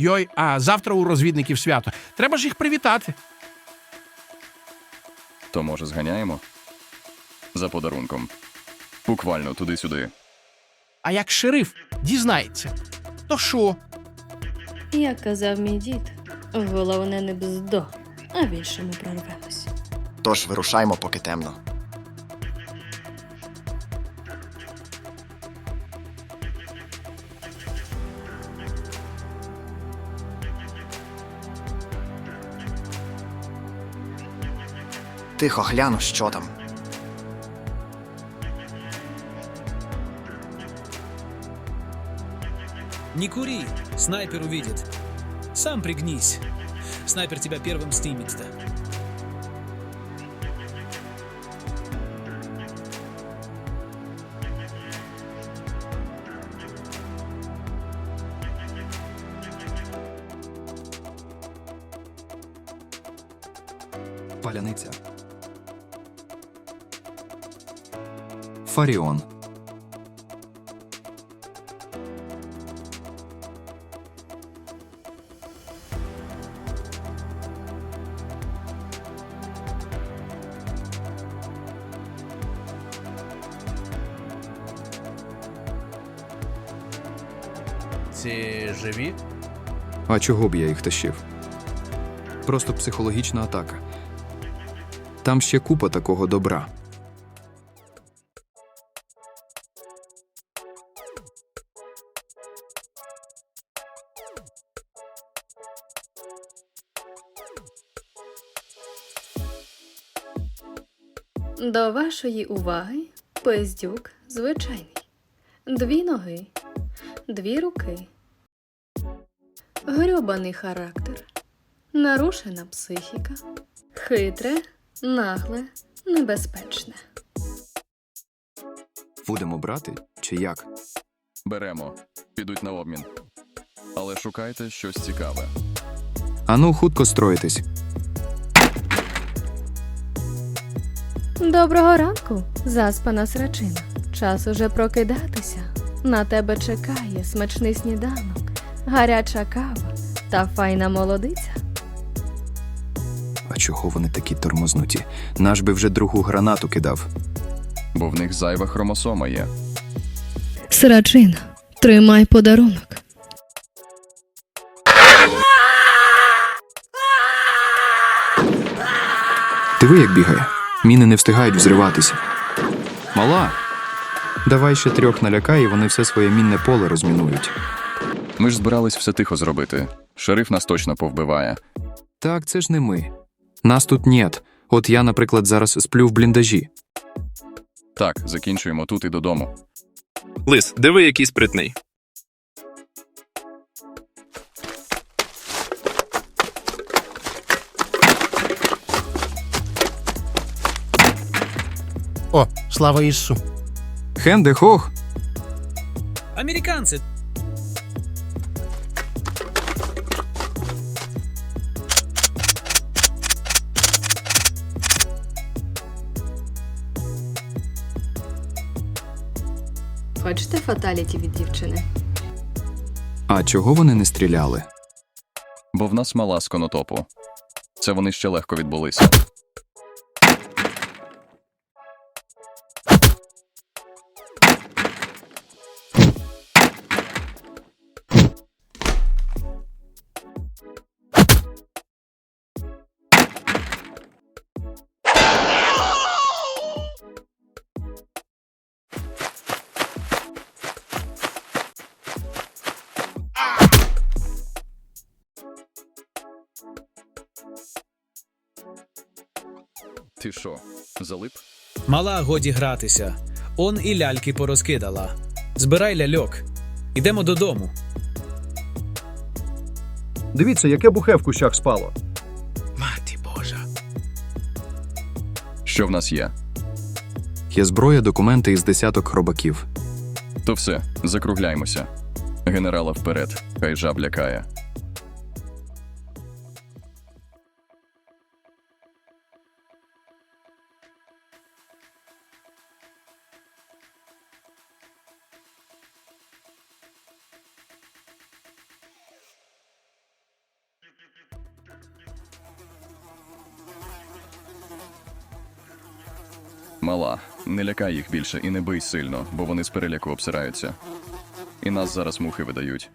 Йой, а завтра у розвідників свято. Треба ж їх привітати. То може зганяємо? За подарунком. Буквально туди-сюди. А як шериф дізнається, то що? Як казав мій дід, головне не бздо, а в іншому прорвемось. Тож вирушаймо, поки темно. Тихо гляну, що там. Не кури, снайпер увидит. Сам пригнись. Снайпер тебя первым снимет-то. Паляниця. Фаріон. Ці живі? А чого б я їх тащив? Просто психологічна атака. Там ще купа такого добра. До вашої уваги пиздюк звичайний. Дві ноги, дві руки. Грьобаний характер, нарушена психіка, хитре, нагле, небезпечне. Будемо брати чи як? Беремо. Підуть на обмін. Але шукайте щось цікаве. Ану, хутко строїтесь. Доброго ранку, заспана срачина. Час уже прокидатися. На тебе чекає смачний сніданок, гаряча кава та файна молодиця. А чого вони такі тормознуті? Наш би вже другу гранату кидав. Бо в них зайва хромосома є. Срачина, тримай подарунок. Диви, як бігає. Міни не встигають взриватися. Мала. Давай ще трьох налякай, і вони все своє мінне поле розмінують. Ми ж збирались все тихо зробити. Шериф нас точно повбиває. Так, це ж не ми. Нас тут нет. От я, наприклад, зараз сплю в бліндажі. Так, закінчуємо тут і додому. Лис, диви, який спритний. О, слава Ісусу. Хенде хох. Американцы, Хочете фаталіті від дівчини? А чого вони не стріляли? Бо в нас мала з конотопу. Це вони ще легко відбулися. Ти що, залип? мала годі гратися. Он і ляльки порозкидала. Збирай ляльок. Ідемо додому. Дивіться, яке бухе в кущах спало. Мати Божа. Що в нас є? Є зброя, документи із десяток хробаків. То все, закругляймося. Генерала вперед, хай жаб лякає. Мала, не лякай їх більше і не бий сильно, бо вони з переляку обсираються. І нас зараз мухи видають.